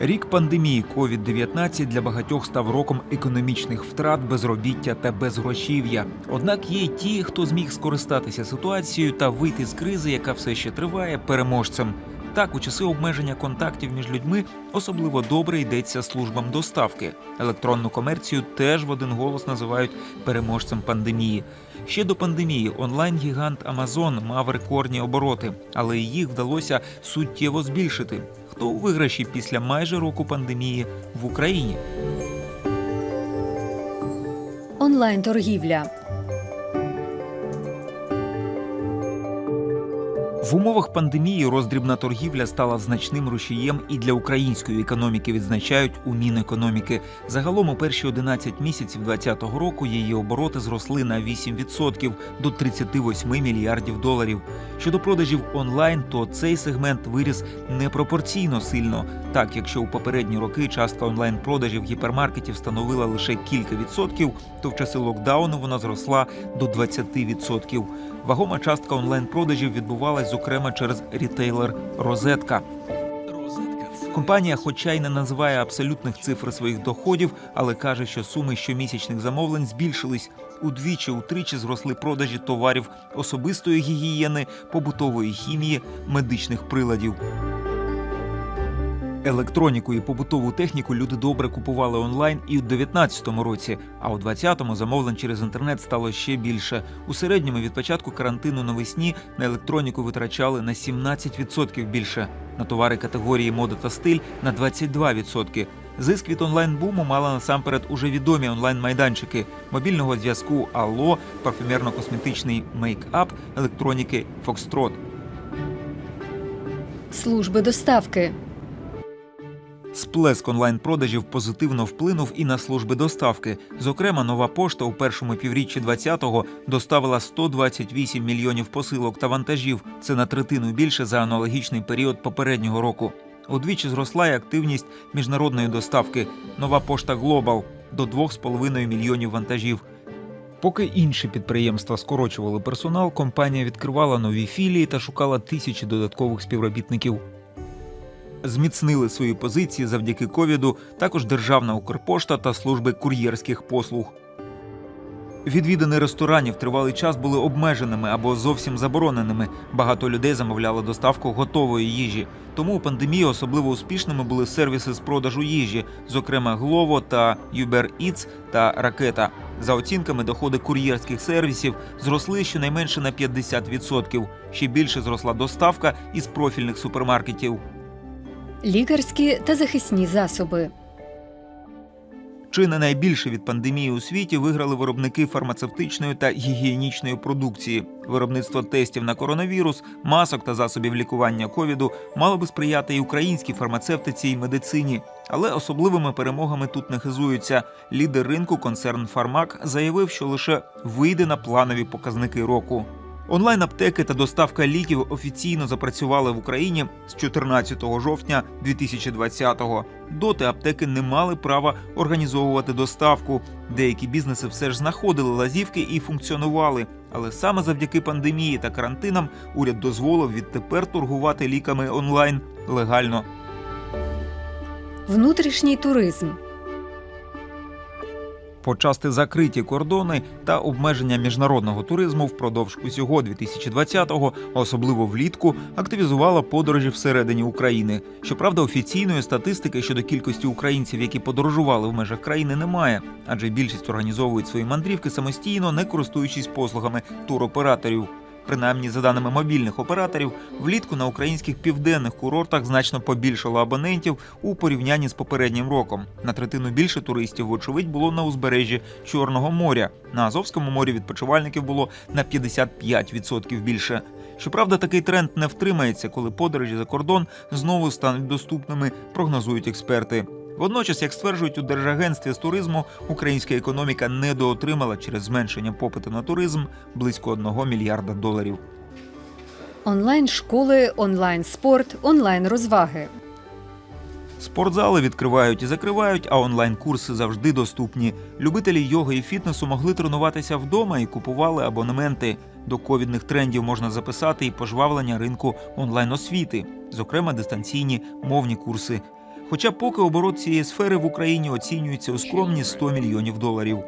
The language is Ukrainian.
Рік пандемії COVID-19 для багатьох став роком економічних втрат, безробіття та безгрошів'я. Однак є й ті, хто зміг скористатися ситуацією та вийти з кризи, яка все ще триває, переможцем. Так, у часи обмеження контактів між людьми особливо добре йдеться службам доставки. Електронну комерцію теж в один голос називають переможцем пандемії. Ще до пандемії онлайн-гігант Amazon мав рекордні обороти, але їх вдалося суттєво збільшити. Хто у виграші після майже року пандемії в Україні? Онлайн-торгівля. В умовах пандемії роздрібна торгівля стала значним рушієм і для української економіки відзначають у Мінекономіки. Загалом у перші 11 місяців 2020 року її обороти зросли на 8% до 38 мільярдів доларів. Щодо продажів онлайн, то цей сегмент виріс непропорційно сильно. Так, якщо у попередні роки частка онлайн продажів гіпермаркетів становила лише кілька відсотків, то в часи локдауну вона зросла до 20%. Вагома частка онлайн-продажів відбувалась, зокрема, через рітейлер Розетка. Компанія, хоча й не називає абсолютних цифр своїх доходів, але каже, що суми щомісячних замовлень збільшились удвічі, утричі зросли продажі товарів особистої гігієни, побутової хімії, медичних приладів. Електроніку і побутову техніку люди добре купували онлайн і у 2019 році, а у 2020-му замовлень через інтернет стало ще більше. У середньому від початку карантину навесні на електроніку витрачали на 17% більше, на товари категорії мода та стиль на 22%. Зиск від онлайн-буму мали насамперед уже відомі онлайн-майданчики мобільного зв'язку Алло, парфюмерно-косметичний мейкап, електроніки Фокстрот. Служби доставки. Сплеск онлайн-продажів позитивно вплинув і на служби доставки. Зокрема, нова пошта у першому півріччі 2020-го доставила 128 мільйонів посилок та вантажів. Це на третину більше за аналогічний період попереднього року. Удвічі зросла і активність міжнародної доставки. Нова пошта Глобал до 2,5 мільйонів вантажів. Поки інші підприємства скорочували персонал, компанія відкривала нові філії та шукала тисячі додаткових співробітників. Зміцнили свої позиції завдяки ковіду також Державна Укрпошта та служби кур'єрських послуг. Відвідини ресторанів тривалий час були обмеженими або зовсім забороненими. Багато людей замовляли доставку готової їжі. Тому у пандемії особливо успішними були сервіси з продажу їжі, зокрема Glovo та Uber Eats та Ракета. За оцінками, доходи кур'єрських сервісів зросли щонайменше на 50%. Ще більше зросла доставка із профільних супермаркетів. Лікарські та захисні засоби. Чи не найбільше від пандемії у світі виграли виробники фармацевтичної та гігієнічної продукції. Виробництво тестів на коронавірус, масок та засобів лікування ковіду мало би сприяти і українській фармацевтиці і медицині. Але особливими перемогами тут не хизуються. Лідер ринку концерн Фармак заявив, що лише вийде на планові показники року. Онлайн-аптеки та доставка ліків офіційно запрацювали в Україні з 14 жовтня 2020-го. Доти аптеки не мали права організовувати доставку. Деякі бізнеси все ж знаходили лазівки і функціонували. Але саме завдяки пандемії та карантинам уряд дозволив відтепер торгувати ліками онлайн легально. Внутрішній туризм. Почасти закриті кордони та обмеження міжнародного туризму впродовж усього 2020-го, а особливо влітку, активізувала подорожі всередині України. Щоправда, офіційної статистики щодо кількості українців, які подорожували в межах країни, немає, адже більшість організовують свої мандрівки самостійно, не користуючись послугами туроператорів. Принаймні, за даними мобільних операторів, влітку на українських південних курортах значно побільшало абонентів у порівнянні з попереднім роком. На третину більше туристів, вочевидь, було на узбережжі Чорного моря. На Азовському морі відпочивальників було на 55% більше. Щоправда, такий тренд не втримається, коли подорожі за кордон знову стануть доступними, прогнозують експерти. Водночас, як стверджують у Держагентстві з туризму, українська економіка недоотримала через зменшення попиту на туризм близько 1 мільярда доларів. Онлайн-школи, онлайн-спорт, онлайн-розваги. Спортзали відкривають і закривають, а онлайн-курси завжди доступні. Любителі йоги і фітнесу могли тренуватися вдома і купували абонементи. До ковідних трендів можна записати і пожвавлення ринку онлайн-освіти, зокрема дистанційні мовні курси. Хоча поки оборот цієї сфери в Україні оцінюється у скромні 100 мільйонів доларів.